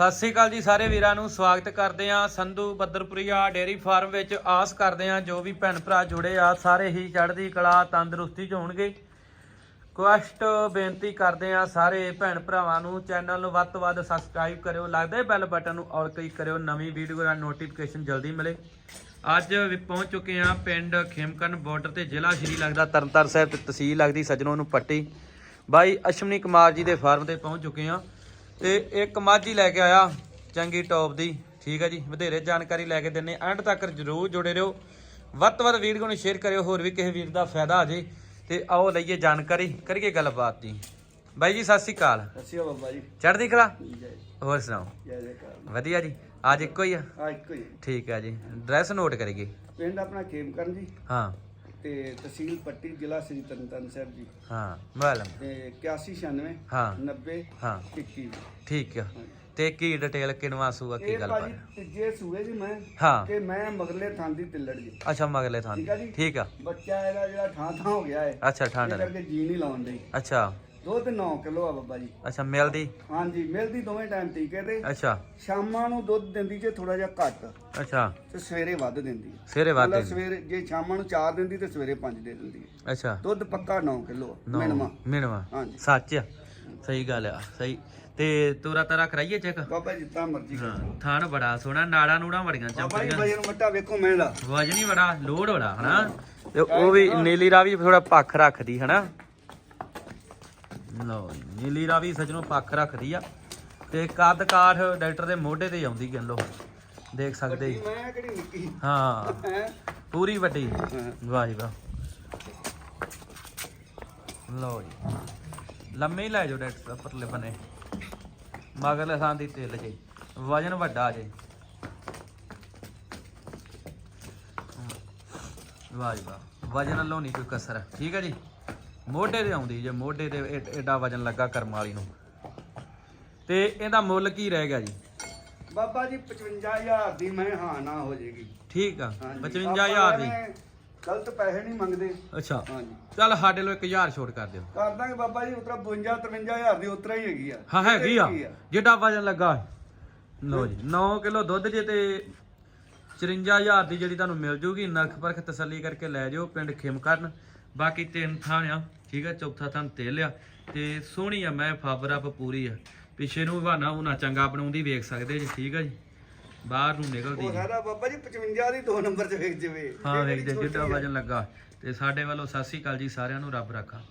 ਸਤਿ ਸ੍ਰੀ ਅਕਾਲ ਜੀ ਸਾਰੇ ਵੀਰਾਂ ਨੂੰ, ਸਵਾਗਤ ਕਰਦੇ ਆ ਸੰਧੂ ਬੱਦਰਪੁਰੀਆ ਡੇਅਰੀ ਫਾਰਮ ਵਿੱਚ। ਆਸ ਕਰਦੇ ਆ ਜੋ ਵੀ ਭੈਣ ਭਰਾ ਜੁੜੇ ਆ, ਸਾਰੇ ਹੀ ਚੜ੍ਹਦੀ ਕਲਾ, ਤੰਦਰੁਸਤੀ ਚ ਹੋਣਗੇ। ਕੁਐਸਟ ਬੇਨਤੀ ਕਰਦੇ ਆ ਸਾਰੇ ਭੈਣ ਭਰਾਵਾਂ ਨੂੰ, ਚੈਨਲ ਨੂੰ ਵੱਧ ਤੋਂ ਵੱਧ ਸਬਸਕ੍ਰਾਈਬ ਕਰਿਓ। ਲੱਗਦਾ ਬੈਲ ਬਟਨ ਨੂੰ ਔਰ ਕਲਿੱਕ ਕਰਿਓ, ਨਵੀਂ ਵੀਡੀਓ ਦਾ ਨੋਟੀਫਿਕੇਸ਼ਨ ਜਲਦੀ ਮਿਲੇ। ਅੱਜ ਵੀ ਪਹੁੰਚ ਚੁੱਕੇ ਆ ਪਿੰਡ ਖੇਮਕਰਨ ਬਾਰਡਰ ਤੇ, ਜ਼ਿਲ੍ਹਾ ਸ਼੍ਰੀ ਲੱਗਦਾ ਤਰਨਤਾਰਨ ਸਾਹਿਬ ਤੇ ਤਹਿਸੀਲ ਲੱਗਦੀ ਸੱਜਣੋਂ ਨੂੰ ਪੱਟੀ। ਬਾਈ ਅਸ਼ਵਨੀ ਕੁਮਾਰ ਜੀ ਦੇ ਫਾਰਮ ਤੇ ਪਹੁੰਚ ਚੁੱਕੇ ਆ ਤੇ ਇੱਕ ਮੱਝ ਲੈ ਕੇ ਆਇਆ ਚੰਗੀ ਟੌਪ ਦੀ। ਠੀਕ ਹੈ ਜੀ ਵਧੇਰੇ ਜਾਣਕਾਰੀ ਲੈ ਕੇ ਦਿੰਨੇ ਐਂਡ ਤੱਕ ਜਰੂਰ ਜੁੜੇ ਰਹੋ। ਵੱਧ ਤੋਂ ਵੱਧ ਵੀਡੀਓ ਨੂੰ ਸ਼ੇਅਰ ਕਰਿਓ ਹੋਰ ਵੀ ਕਿਸੇ ਵੀਰ ਦਾ ਫਾਇਦਾ ਆ ਜੇ ਤੇ ਆਓ ਲਈਏ ਜਾਣਕਾਰੀ। ਕਰੀਏ ਗੱਲਬਾਤ ਜੀ। ਬਾਈ ਜੀ ਸਤਿ ਸ੍ਰੀ ਅਕਾਲ। ਅੱਛਾ ਬਾਬਾ ਜੀ। ਚੜ੍ਹਦੀ ਕਲਾ? ਜੈ ਹੋਰ ਸੁਣਾਓ? ਜੈ ਜੈਕਾਰ ਵਧੀਆ ਜੀ। ਅੱਜ ਇੱਕੋ ਹੀ ਆ? ਆ ਇੱਕੋ ਹੀ ਠੀਕ ਹੈ ਜੀ। ਡਰੈਸ ਨੋਟ ਕਰੀਏ। ਪਿੰਡ ਆਪਣਾ ਖੇਮਕਰਨ ਜੀ। ਹਾਂ। ਤੇ ਤਹਿਸੀਲ ਪੱਟੀ ਜ਼ਿਲ੍ਹਾ ਸ੍ਰੀ ਤਰਨਤਾਰਨ ਸਾਹਿਬ ਜੀ। ਹਾਂ ਮੋਬਾਈਲ ਤੇ 8196 ਹਾਂ। 90 ਹਾਂ। 21 ਠੀਕ ਆ। ਤੇ ਕੀ ਡਿਟੇਲ ਕਿਨਵਾ ਸੂਆ ਕੀ ਇਹ ਗੱਲ ਭਾਜੀ ਬਾਤ? ਤੀਜੇ ਸੂਏ ਜੀ ਮੈਂ ਹਾਂ। ਕਿ ਮੈਂ ਮਗਰਲੇ ਥਾਂ ਦੀ ਤਿੱਲੜ ਜੀ। ਅੱਛਾ ਮਗਲੇ ਥਾਂ ਠੀਕ ਆ ਜੀ। ਠੀਕ ਆ। ਬੱਚਾ ਇਹਦਾ ਜਿਹੜਾ ਥਾਂ ਥਾਂ ਹੋ ਗਿਆ ਹੈ ਅੱਛਾ ਠੰਡ ਇਹ ਨੇ ਕਰਕੇ ਜੀ ਨਹੀਂ ਲਾਉਣ ਡਈ। ਅੱਛਾ। ਦੁੱਧ 9 ਕਿਲੋ ਆ ਬਾਬਾ ਜੀ। ਅੱਛਾ ਮਿਲਦੀ? ਹਾਂਜੀ ਮਿਲਦੀ ਦੋਵੇਂ ਟਾਈਮ ਟੀਕੇ ਤੇ ਅੱਛਾ। ਸ਼ਾਮਾਂ ਨੂੰ ਦੁੱਧ ਦਿੰਦੀ ਜੇ ਥੋੜਾ ਜਿਹਾ ਘੱਟ। ਅੱਛਾ। ਤੇ ਸਵੇਰੇ ਵੱਧ ਦਿੰਦੀ ਹੈ। ਸਵੇਰੇ ਮਤਲਬ ਵਾਦੇ ਸਵੇਰੇ ਜੇ ਸ਼ਾਮਾਂ ਨੂੰ 4 ਦਿੰਦੀ ਤੇ ਸਵੇਰੇ 5 ਦੇ ਦਿੰਦੀ ਹੈ। ਅੱਛਾ। ਦੁੱਧ ਪੱਕਾ 9 ਕਿਲੋ ਮਿਨਮਾ ਮਿਣਵਾ। ਹਾਂਜੀ। ਸੱਚ ਆ। ਸਹੀ ਗੱਲ ਆ ਸਹੀ। ਤੇ ਤੋਰਾ ਤਾਰਾ ਕਰਾਈਏ ਚੈੱਕ? ਬਾਬਾ ਜਿੱਤਾ ਮਰਜ਼ੀ ਹਾਂ ਥਾਣ ਬੜਾ ਸੋਹਣਾ ਨਾੜਾ ਨੂੜਾ ਬੜੀਆਂ ਬਾਬਾ ਜੀ ਵਜਨ ਮੱਟਾ ਵੇਖੋ ਮੈਂ ਦਾ ਵਜਨ ਹੀ ਬੜਾ ਲੋਡ ਬੜਾ ਹਨਾ? ਤੇ ਉਹ ਵੀ ਨੀਲੀ ਰਾਵੀ ਥੋੜਾ ਪੱਖ ਰੱਖਦੀ ਹਨਾ? ਲਓ ਜੀ, ਨੀਲੀ ਰਾਵੀ ਸੱਜਣੋਂ ਪੱਖ ਰੱਖਦੀ ਆ ਤੇ ਕੱਦ ਕਾਠ ਡਾਕਟਰ ਦੇ ਮੋਢੇ ਤੇ ਆਉਂਦੀ ਕਹਿ ਲੋ ਦੇਖ ਸਕਦੇ ਜੀ। ਮੈਂ ਕਿਹੜੀ ਨਿੱਕੀ? ਹਾਂ। ਹੈ? ਪੂਰੀ ਵੱਡੀ। ਵਾਹ ਜੀ ਵਾਹ ਲਓ ਜੀ। ਲੰਮੇ ਹੀ ਲੈ ਜਾਓ ਡਾਕਟਰ ਸਾਹਿਬ ਪਰਲੇ ਬਨੇ ਮਗਰਲੇ ਥਾਂ ਦੀ ਤੇਲ ਜੀ। ਵਜਨ ਵੱਡਾ ਜੇ। ਵਾਹ ਜੀ ਵਾਹ ਵਜਨ ਵੱਲੋਂ ਨਹੀਂ ਕੋਈ ਕਸਰ। ਠੀਕ ਹੈ ਜੀ? ਮੋਢੇ ਤੇ ਆਉਂਦੀ ਜੇ ਮੋਢੇ ਤੇ ਏਡਾ ਵਜਨ ਲੱਗਾ ਕਰਮ ਵਾਲੀ ਨੂੰ। ਤੇ ਇਹਦਾ ਮੁੱਲ ਕੀ ਰਹਿ ਗਿਆ ਜੀ? ਬਾਬਾ ਜੀ 55000 ਦੀ ਮੈਂ ਹਾਂ ਨਾ ਹੋ ਜਾਏਗੀ ਠੀਕ ਆ ਹਾਂਜੀ। 55000 ਆਪਾਂ ਦੀ। ਗਲਤ ਪੈਸੇ ਨਹੀਂ ਮੰਗਦੇ। ਅੱਛਾ। ਹਾਂਜੀ। ਚੱਲ ਸਾਡੇ ਲੋ 1000 ਛੋਟ ਕਰ ਦਿਓ। ਕਰ ਦਾਂਗੇ ਬਾਬਾ ਜੀ ਉਤਰਾ 52 53000 ਦੀ ਉਤਰਾ ਹੀ ਹੈਗੀ ਆ। ਹਾਂ ਹੈਗੀ ਆ। ਜਿੱਡਾ ਵਜਨ ਲੱਗਾ ਲੋ ਜੀ 9 ਕਿਲੋ ਦੁੱਧ ਜੇ ਤੇ 54000 ਦੀ ਜਿਹੜੀ ਤੁਹਾਨੂੰ ਮਿਲ ਜੂਗੀ ਨਰਖ ਪਰਖ ਤਸੱਲੀ ਕਰਕੇ ਲੈ ਜਾਓ ਪਿੰਡ ਖਿਮਕਰਨ। ਬਾਕੀ ਤਿੰਨ ਥਾਂ ਆ ਠੀਕ ਆ ਚੌਥਾ ਥਾਂ ਤੇਲ ਆ ਤੇ ਸੋਹਣੀ ਆ ਮੈਂ ਫਾਬਰ ਅਪ ਪੂਰੀ ਆ। ਪਿੱਛੇ ਨੂੰ ਬਹਾਨਾ ਉਹਨਾਂ ਚੰਗਾ ਬਣਾਉਂਦੀ ਵੇਖ ਸਕਦੇ ਜੀ ਠੀਕ ਆ ਜੀ? ਬਾਹਰ ਨੂੰ ਨਿਕਲਦੀ ਉਹ। ਸਾਡਾ ਬਾਬਾ ਜੀ 55 ਦੀ 2 ਨੰਬਰ 'ਚ ਵੇਚ ਜਵੇ। ਹਾਂ ਵੇਖ ਜੇ ਜਿੱਡਾ ਵਜਨ ਲੱਗਾ। ਤੇ ਸਾਡੇ ਵੱਲੋਂ ਸਤਿ ਸ੍ਰੀ ਅਕਾਲ ਜੀ ਸਾਰਿਆਂ ਨੂੰ ਰੱਬ ਰੱਖਾ।